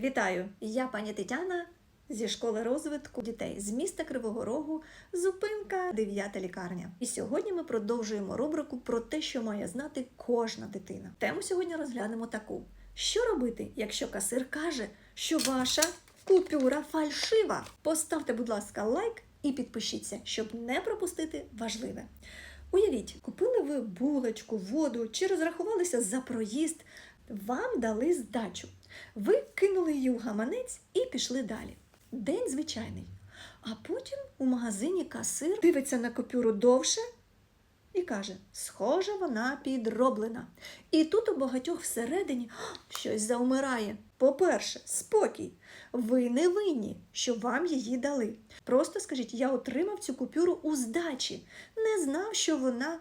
Вітаю! Я пані Тетяна зі школи розвитку дітей з міста Кривого Рогу, зупинка 9 лікарня. І сьогодні ми продовжуємо рубрику про те, що має знати кожна дитина. Тему сьогодні розглянемо таку: що робити, якщо касир каже, що ваша купюра фальшива? Поставте, будь ласка, лайк і підпишіться, щоб не пропустити важливе. Уявіть, купили ви булочку, воду чи розрахувалися за проїзд, вам дали здачу. Ви кинули її в гаманець і пішли далі. День звичайний. А потім у магазині касир дивиться на купюру довше і каже: схоже, вона підроблена. І тут у багатьох всередині щось заумирає. По-перше, спокій. Ви не винні, що вам її дали. Просто скажіть, я отримав цю купюру у здачі, не знав, що вона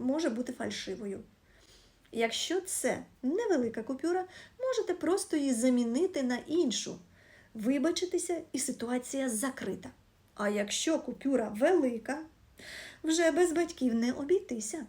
може бути фальшивою. Якщо це невелика купюра, можете просто її замінити на іншу, вибачитися, і ситуація закрита. А якщо купюра велика, вже без батьків не обійтися.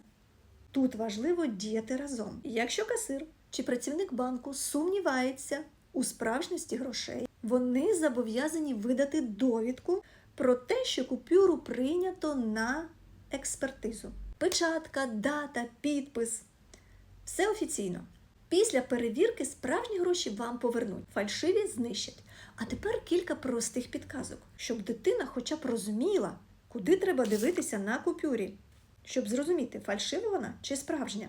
Тут важливо діяти разом. Якщо касир чи працівник банку сумнівається у справжності грошей, вони зобов'язані видати довідку про те, що купюру прийнято на експертизу. Печатка, дата, підпис все офіційно. Після перевірки справжні гроші вам повернуть, фальшиві знищать. А тепер кілька простих підказок, щоб дитина хоча б розуміла, куди треба дивитися на купюрі, щоб зрозуміти, фальшива вона чи справжня.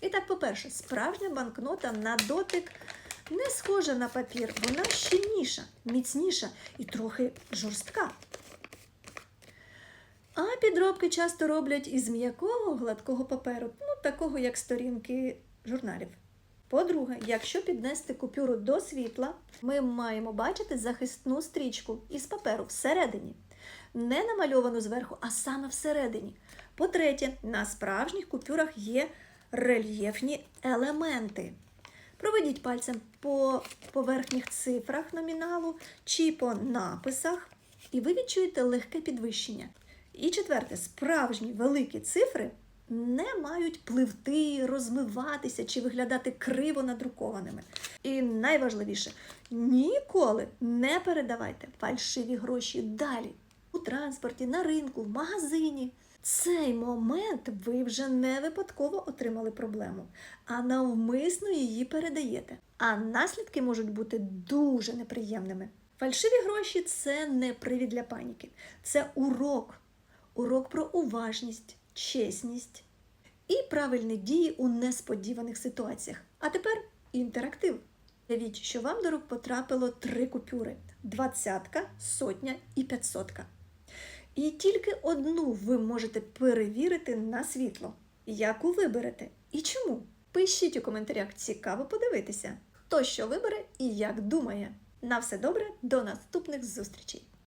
І так, по-перше, справжня банкнота на дотик не схожа на папір, вона щільніша, міцніша і трохи жорстка. А підробки часто роблять із м'якого гладкого паперу, ну такого як сторінки журналів. По-друге, якщо піднести купюру до світла, ми маємо бачити захисну стрічку із паперу всередині. Не намальовану зверху, а саме всередині. По-третє, на справжніх купюрах є рельєфні елементи. Проведіть пальцем по поверхніх цифрах номіналу чи по написах, і ви відчуєте легке підвищення. І четверте, справжні великі цифри не мають пливти, розмиватися чи виглядати криво надрукованими. І найважливіше, ніколи не передавайте фальшиві гроші далі у транспорті, на ринку, в магазині. Цей момент ви вже не випадково отримали проблему, а навмисно її передаєте. А наслідки можуть бути дуже неприємними. Фальшиві гроші це не привід для паніки, це урок. Урок про уважність, чесність і правильні дії у несподіваних ситуаціях. А тепер інтерактив. Уявіть, що вам до рук потрапило три купюри: двадцятка, сотня і п'ятсотка. І тільки одну ви можете перевірити на світло. Яку виберете і чому? Пишіть у коментарях, цікаво подивитися, хто що вибере і як думає. На все добре, до наступних зустрічей!